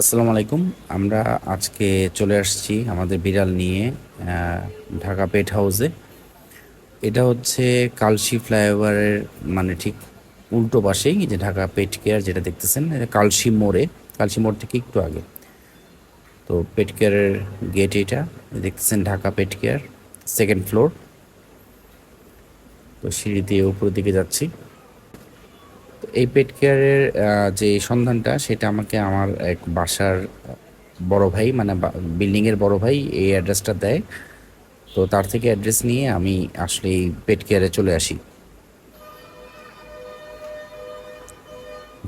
আসসালামু আলাইকুম। আমরা আজকে চলে আসছি আমাদের বিড়াল নিয়ে ঢাকা পেট হাউসে এটা হচ্ছে কালশি ফ্লাইওভারের মানে ঠিক উল্টো পাশেই যে ঢাকা পেট কেয়ার যেটা দেখতেছেন, এটা কালশি মোড়ে। কালশি মোড় থেকে একটু আগে। তো পেট কেয়ারের গেট এটা, দেখতেছেন Dhaka pet care, second floor. তো সিঁড়ি দিয়ে উপরের দিকে যাচ্ছি। এই পেট কেয়ারের যে সন্ধানটা, সেটা আমাকে আমার এক বাসার বড় ভাই মানে বিল্ডিংয়ের বড় ভাই এই অ্যাড্রেসটা দেয়। তো তার থেকে অ্যাড্রেস নিয়ে আমি আসলে এই পেট কেয়ারে চলে আসি।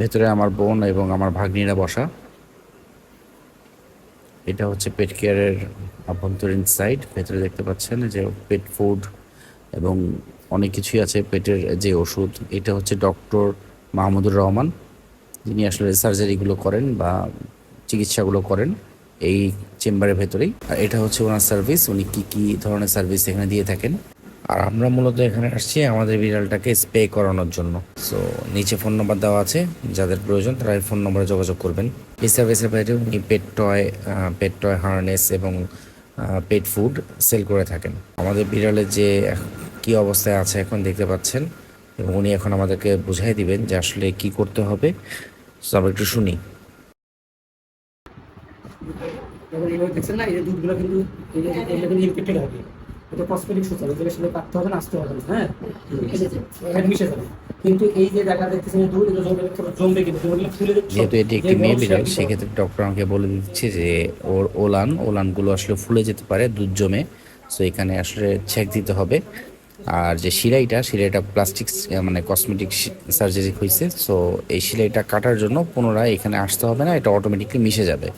ভেতরে আমার বোন এবং আমার ভাগ্নিরা বসা। এটা হচ্ছে পেট কেয়ারের অভ্যন্তরীণ সাইড ভেতরে দেখতে পাচ্ছেন যে পেট ফুড এবং অনেক কিছুই আছে। পেটের যে ওষুধ, এটা হচ্ছে ডক্টর মাহমুদুর রহমান, যিনি আসলে সার্জারিগুলো করেন বা চিকিৎসাগুলো করেন এই চেম্বারের ভেতরেই। আর এটা হচ্ছে ওনার সার্ভিস, উনি কী কী ধরনের সার্ভিস এখানে দিয়ে থাকেন। আর আমরা মূলত এখানে আসছি আমাদের বিড়ালটাকে স্প্রে করানোর জন্য। সো নিচে ফোন নম্বর দেওয়া আছে, যাদের প্রয়োজন তারা এই ফোন নম্বরে যোগাযোগ করবেন। এই সার্ভিসের বাইরে উনি pet toy pet toy harness এবং পেট ফুড সেল করে থাকেন। আমাদের বিড়ালের যে, কি অবস্থায় আছে এখন দেখতে পাচ্ছেন। এবং উনি এখন আমাদেরকে বুঝাই দিবেন যে আসলে কি করতে হবে। সো আমরা একটু শুনি। দেখছেন না এই যে দুধগুলো কিন্তু এই যে এগুলো কিন্তু ইনফেক্টেড হবে। এটা কসমেটিক সুতা যেটা সেটা কাটতে হবে না আসতে হবে না হ্যাঁ? এই যে এখানে মিশে যাবে। কিন্তু এই যে জায়গা দেখতেছেন দুধ এটা জমবে জমবে কিন্তু যেগুলো ফুলে যাচ্ছে। যেহেতু এটি একটি মেয়ে বিড়াল সেক্ষেত্রে ডক্টর আমাকে বলে দিচ্ছে যে ওর ওলান ওলানগুলো আসলে ফুলে যেতে পারে দুধ জমে। সো এখানে আসলে ছেক দিতে হবে। আর যে সিলাইটা সিলাইটা প্লাস্টিক মানে কসমেটিক সার্জারি হয়েছে সো এই সিলাইটা কাটার জন্য পুনরায় এখানে আসতে হবে না, এটা অটোমেটিকলি মিশে যাবে।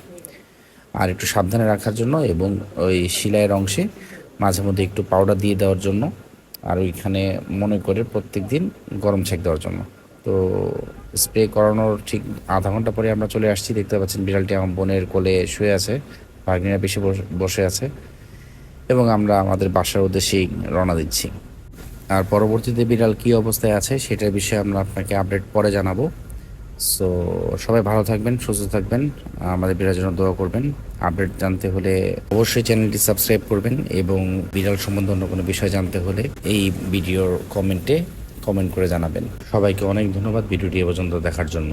আর একটু সাবধানে রাখার জন্য এবং ওই সেলাইয়ের অংশে মাঝে মধ্যে একটু পাউডার দিয়ে দেওয়ার জন্য, আর ওইখানে মনে করে প্রত্যেক দিন গরম ছেঁক দেওয়ার জন্য। তো স্প্রে করানোর ঠিক আধা ঘণ্টা পরে আমরা চলে আসছি, দেখতে পাচ্ছেন বিড়ালটি আমার বোনের কোলে শুয়ে আছে, ভাগ্নিরা বেশি বস- আছে, এবং আমরা আমাদের বাসার উদ্দেশ্যেই রওনা দিচ্ছি। আর পরবর্তীতে বিড়াল কী অবস্থায় আছে সেটার বিষয়ে আমরা আপনাকে আপডেট পরে জানাব। সো সবাই ভালো থাকবেন, সুস্থ থাকবেন, আমাদের বিড়াল জন্য দোয়া করবেন। আপডেট জানতে হলে অবশ্যই চ্যানেলটি সাবস্ক্রাইব করবেন এবং বিড়াল সম্বন্ধে অন্য কোনো বিষয় জানতে হলে এই ভিডিওর কমেন্টে কমেন্ট করে জানাবেন। সবাইকে অনেক ধন্যবাদ ভিডিওটি এ পর্যন্ত দেখার জন্য।